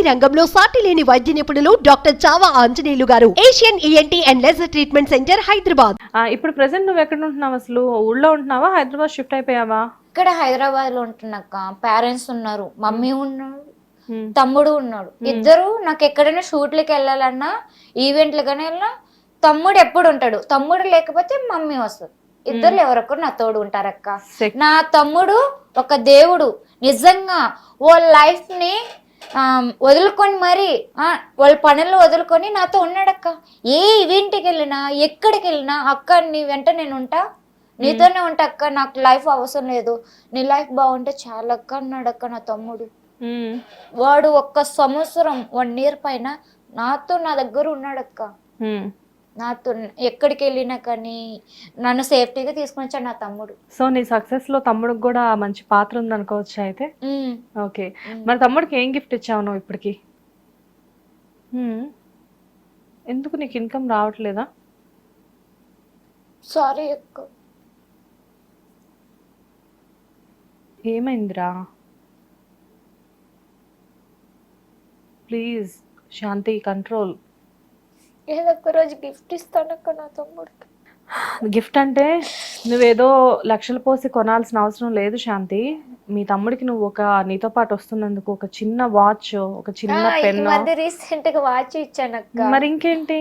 ENT రంగంలో సాటి లేని వైద్య నిపుణులు డాక్టర్ చావా ఆంజనేయులు గారు. Asian ENT and laser treatment centre Hyderabad. ఇప్పుడు ప్రెసెంట్ నువ్వు ఎక్కడ ఉంటున్నావు అసలు? ఊళ్ళో ఉంటున్నావా? హైదరాబాద్ షిఫ్ట్ అయిపోయావా? ఇక్కడ హైదరాబాద్లో ఉంటున్నాక పేరెంట్స్ ఉన్నారు మమ్మీ ఉన్నాడు హ్మ్. తమ్ముడు ఉన్నాడు. ఇద్దరు నాకు ఎక్కడైనా షూట్లకి వెళ్ళాలన్నా ఈవెంట్లకైనా వెళ్ళినా తమ్ముడు ఎప్పుడు ఉంటాడు? తమ్ముడు లేకపోతే మమ్మీ వస్తుంది. ఇద్దరు ఎవరొకరు నా తోడు ఉంటారక్క. నా తమ్ముడు ఒక దేవుడు. నిజంగా వాళ్ళ లైఫ్ని వదులుకొని మరి. వాళ్ళ పనులు వదులుకొని నాతో ఉన్నాడక్క. ఏ ఈవెంట్కి వెళ్ళినా ఎక్కడికి వెళ్ళినా అక్క నీ వెంట నేను ఉంటా. నీతోనే ఉంటా అక్క. నాకు లైఫ్ అవసరం లేదు. నీ లైఫ్ బాగుంటే చాలా అక్క అన్నాడక్క నా తమ్ముడు. వాడు ఒక్క సంవత్సరం వన్ ఇయర్ పైన నాతో నా దగ్గర ఉన్నాడక్క. నాతో ఎక్కడికి వెళ్ళినా కానీ నన్ను సేఫ్టీగా తీసుకొని వచ్చాడు నా తమ్ముడు. సో నీ సక్సెస్లో తమ్ముడికి కూడా మంచి పాత్ర ఉంది అనుకోవచ్చు అయితే. ఓకే. మరి తమ్ముడికి ఏం గిఫ్ట్ ఇచ్చావు నువ్వు ఇప్పటికి. ఎందుకు నీకు ఇన్కమ్ రావట్లేదా? సారీ అక్క ఏమైందిరా? ప్లీజ్ శాంతి కంట్రోల్ ఏదో ఒక రోజు గిఫ్ట్ ఇస్తానక్క నా తమ్ముడికి. గిఫ్ట్ అంటే నువ్వేదో లక్షలు పోసి కొనాల్సిన అవసరం లేదు శాంతి. మీ తమ్ముడికి నువ్వు ఒక నీతో పాటు వస్తున్నందుకు ఒక చిన్న వాచ్ ఒక చిన్న పెన్ రీసెంట్గా వాచ్ ఇచ్చానక్క. మరి ఇంకేంటి?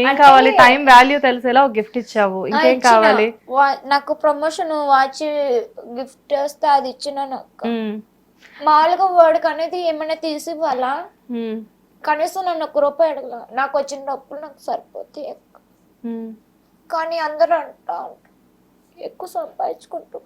ఏం కావాలి? టైం వాల్యూ తెలిసేలా ఒక గిఫ్ట్ ఇచ్చావు. ఇంకేం ఇచ్చిన. కావాలి? నాకు ప్రమోషన్ వాచ్ గిఫ్ట్ వస్తే అది ఇచ్చినాను ఉమ్, మామూలుగా వాడికి అనేది ఏమైనా తీసి ఇవ్వాలా ఉమ్, కనీసం నన్ను ఒక రూపాయి అడగల. నాకు వచ్చిన డబ్బులు నాకు సరిపోతాయి అక్క కానీ అందరూ అంటా ఎక్కువ సంపాదించుకుంటూ.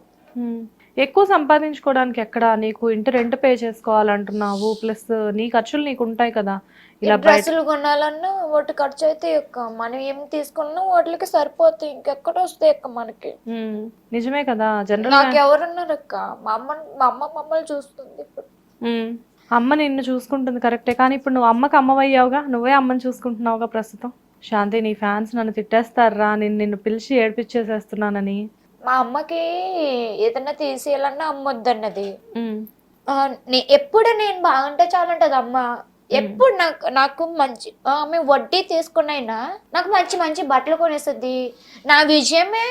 ఎక్కువ సంపాదించుకోవడానికి ఎక్కడ? నీకు ఇంటి రెంట్ పే చేసుకోవాలంటున్నావు ప్లస్ నీ ఖర్చులు నీకు ఉంటాయి కదా. ఇలా డ్రెస్సులు కొనాలన్నా వాటి ఖర్చు అయితే ఎక్క. మనం ఏం తీసుకున్నా వాటికి సరిపోతాయి. ఇంకెక్కడ వస్తాయి అక్క మనకి. నిజమే కదా. జనరల్ నాకు ఎవరున్నారు అక్క? మా అమ్మ మా అమ్మ మమ్మల్ని చూస్తుంది ఇప్పుడు. అమ్మ నిన్ను చూసుకుంటుంది కరెక్టే. కానీ ఇప్పుడు నువ్వు అమ్మకి అమ్మవయ్యావుగా నువ్వే అమ్మని చూసుకుంటున్నావుగా ప్రస్తుతం. శాంతి నీ ఫ్యాన్స్ నన్ను తిట్టేస్తారా? నేను నిన్ను పిలిచి ఏడిపించేసేస్తున్నానని. మా అమ్మకి ఏదైనా తీసేయాలన్నా అమ్మ వద్దన్నది ఉమ్, ఆ, నే- ఎప్పుడు నేను బాగుంటే చాలంటది అమ్మ ఎప్పుడు నాకు నాకు మంచి ఆమె వడ్డీ తీసుకున్నైనా నాకు మంచి మంచి బట్టలు కొనేస్తుంది. నా విజయమే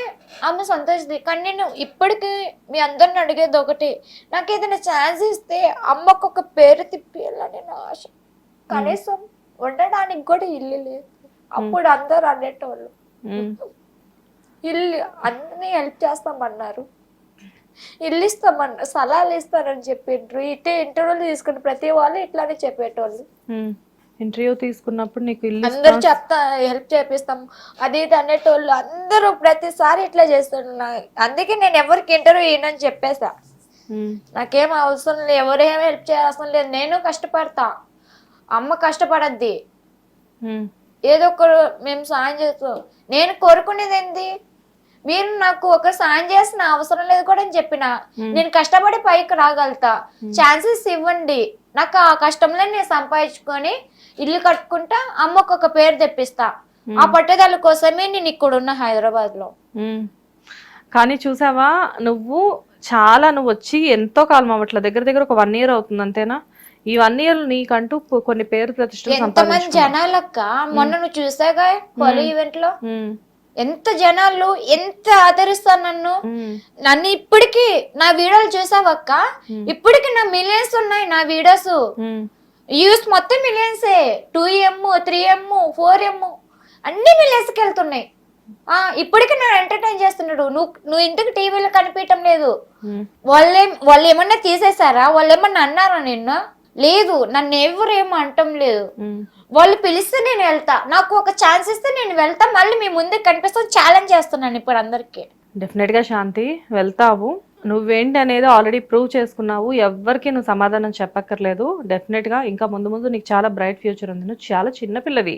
ఆమె సంతోషిస్తుంది కానీ నేను ఇప్పటికీ మీ అందరిని అడిగేది ఒకటి నాకు ఏదైనా ఛాన్స్ ఇస్తే అమ్మకు ఒక పేరు తిప్పియాలని నా ఆశ. కనీసం ఉండడానికి కూడా ఇల్లు లేదు. అప్పుడు అందరు అనేటోళ్ళు. ఇల్లు అన్ని హెల్ప్ చేస్తామన్నారు. ఇల్లు ఇస్తామన్నారు స్థలాలు ఇస్తారని చెప్పిండ్రు. ఇటే ఇంటర్వ్యూలు తీసుకుని ప్రతి వాళ్ళు ఇట్లానే చెప్పేటోళ్ళు. ఇంటర్వ్యూ తీసుకున్నప్పుడు నీకు ఇల్లు అందరు. చెప్తా హెల్ప్ చేపిస్తాం. అది ఇది అనేటోళ్ళు అందరూ ప్రతిసారి ఇట్లా చేస్తారు నా- అందుకే నేను ఎవరికి ఇంటర్వ్యూ ఇయ్యనని చెప్పేసా. నాకేం అవసరం లేదు. ఎవరేం హెల్ప్ చేయాల్సిన లేదు. నేను కష్టపడతా. అమ్మ కష్టపడద్ది. ఏదో ఒకరు మేము సాయం చేస్తాం నేను కోరుకునేది ఏంది? మీరు నాకు ఒక సాయం చేసిన అవసరం లేదు కూడా అని చెప్పిన. నేను కష్టపడి పైకి రాగలుగుతా. ఛాన్సెస్ ఇవ్వండి. నాకు ఆ కష్టంలో నేను సంపాదించుకొని ఇల్లు కట్టుకుంటా అమ్మకు ఒక పేరు తెప్పిస్తా. ఆ పట్టుదల కోసమే నేను ఇక్కడ ఉన్న హైదరాబాద్లో. కానీ చూసావా? నువ్వు చాలా నువ్వు వచ్చి ఎంతో కాలం అవ్వట్లే దగ్గర దగ్గర ఒక వన్ ఇయర్ అవుతుంది అంతేనా? ఈ వన్ ఇయర్ నీకంటూ కొన్ని పేరు ఎంతమంది సంపాదించుకున్నావు. జనాలక్క? మొన్న నువ్వు చూసాగా ఈవెంట్లో? ఎంత జనాలు ఎంత ఆదరిస్తారు నన్ను? నన్ను ఇప్పటికి నా వీడియోలు చూసావక్క ఇప్పటికి నా మిలియన్స్ ఉన్నాయి నా వీడియోస్ యూస్ మొత్తం మిలియన్సే two M three M four M అన్ని మిలియన్స్కి వెళ్తున్నాయి. ఆ ఇప్పటికి నన్ను ఎంటర్టైన్ చేస్తున్నాడు. నువ్వు నువ్వు ఇంటికి టీవీలో కనిపించడం లేదు. వాళ్ళేం వాళ్ళు ఏమన్నా తీసేశారా? వాళ్ళు ఏమన్నా అన్నారా నిన్ను? లేదు. నన్ను ఎవరు ఏమో అంటం లేదు. వాళ్ళు పిలిస్తే నేను వెళ్తా. నాకు ఒక ఛాన్స్ ఇస్తే నేను వెళ్తా. మళ్ళీ మీ ముందే కనిపిస్తాను. ఛాలెంజ్ చేస్తున్నాను ఇప్పుడు అందరికి. డెఫినెట్గా శాంతి వెళ్తావు. నువ్వేంటి అనేది ఆల్రెడీ ప్రూవ్ చేసుకున్నావు. ఎవరికి నువ్వు సమాధానం చెప్పక్కర్లేదు. డెఫినెట్గా ఇంకా ముందు ముందు నీకు చాలా బ్రైట్ ఫ్యూచర్ ఉంది. నువ్వు చాలా చిన్న పిల్లవి.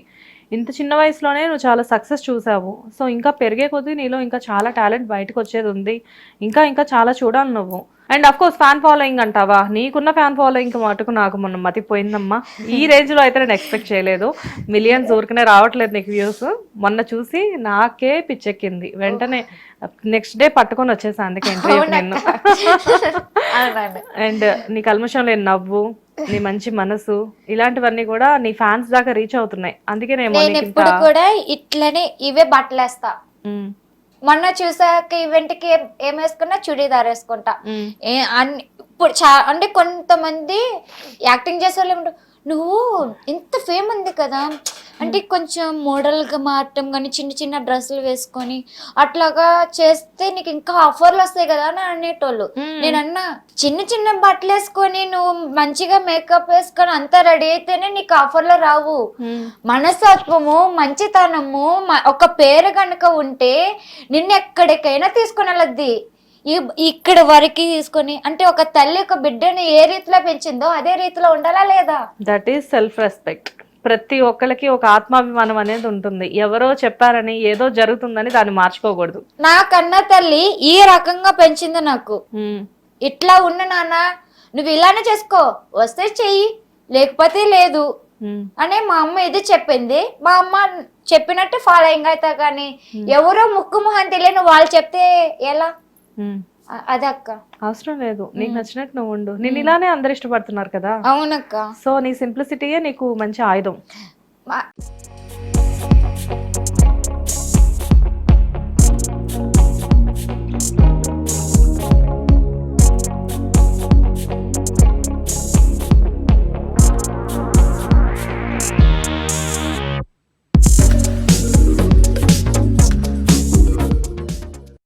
ఇంత చిన్న వయసులోనే నువ్వు చాలా సక్సెస్ చూసావు. సో ఇంకా పెరిగే కొద్దీ నీలో ఇంకా చాలా టాలెంట్ బయటకు వచ్చేది ఉంది. ఇంకా ఇంకా చాలా చూడాలి నువ్వు. And of course fan following అంటావా? నీకున్న ఫ్యాన్ ఫాలోయింగ్ మటుకు నాకు మొన్న మతిపోయిందమ్మా. ఈ రేంజ్లో అయితే నేను ఎక్స్పెక్ట్ చేయలేదు. మిలియన్స్ ఊరికనే రావట్లేదు నీకు వ్యూస్ మొన్న చూసి నాకే పిచ్చెక్కింది. వెంటనే నెక్స్ట్ డే పట్టుకొని వచ్చేసా అందుకే నిన్ను. అవునవును. అండ్ నీ కల్మషం లేని నవ్వు నీ మంచి మనసు ఇలాంటివన్నీ కూడా నీ ఫ్యాన్స్ దాకా రీచ్ అవుతున్నాయి. అందుకేనేమో నేను ఎప్పుడు కూడా ఇట్లనే ఇవే బట్టలు వేస్తా ఉమ్, మొన్న చూసాక ఈవెంట్కి ఏం- వేసుకున్నా చుడీదార్ వేసుకుంటా. ఏ అన్ని ఇప్పుడు చా అంటే కొంతమంది యాక్టింగ్ చేసే వాళ్ళు నువ్వు ఇంత ఫేమ్ ఉంది కదా. అంటే కొంచెం మోడల్గా మారటం కానీ చిన్న చిన్న డ్రెస్సులు వేసుకొని అట్లాగా చేస్తే నీకు ఇంకా ఆఫర్లు వస్తాయి కదా అని అనేటోళ్ళు. మ్మ్. నేను అన్నా చిన్న చిన్న బట్టలు వేసుకొని నువ్వు మంచిగా మేకప్ వేసుకొని అంతా రెడీ అయితేనే నీకు ఆఫర్లు రావు. ఉమ్, మనస్తత్వము మంచితనము ఒక పేరు కనుక ఉంటే నిన్ను ఎక్కడికైనా తీసుకొని వెళ్ళద్ది. ఈ- ఇక్కడ వరకు తీసుకొని అంటే ఒక తల్లి ఒక బిడ్డని ఏ రీతిలో పెంచిందో అదే రీతిలో ఉండాలా లేదా? దట్ ఈస్ సెల్ఫ్ రెస్పెక్ట్ ప్రతి ఒక్కరికి ఒక ఆత్మాభిమానం అనేది ఉంటుంది. ఎవరో చెప్పారని ఏదో జరుగుతుందని దాన్ని మార్చుకోకూడదు. నా కన్న తల్లి ఈ రకంగా పెంచింది నాకు. ఉమ్, ఇట్లా ఉన్న నాన్న నువ్వు ఇలానే చేసుకో వస్తే చెయ్యి లేకపోతే లేదు. ఉమ్, అని మా అమ్మ ఇది చెప్పింది. మా అమ్మ చెప్పినట్టు ఫాలోయింగ్ అవుతా కానీ ఎవరో ముక్కు మొహం తెలియని వాళ్ళు చెప్తే ఎలా? అదక్క. అవసరం లేదు. నీకు నచ్చినట్టు నువ్వు ఉండు. నేను ఇలానే అందరు ఇష్టపడుతున్నారు కదా. అవునక్క. సో నీ సింప్లిసిటీయే నీకు మంచి ఆయుధం.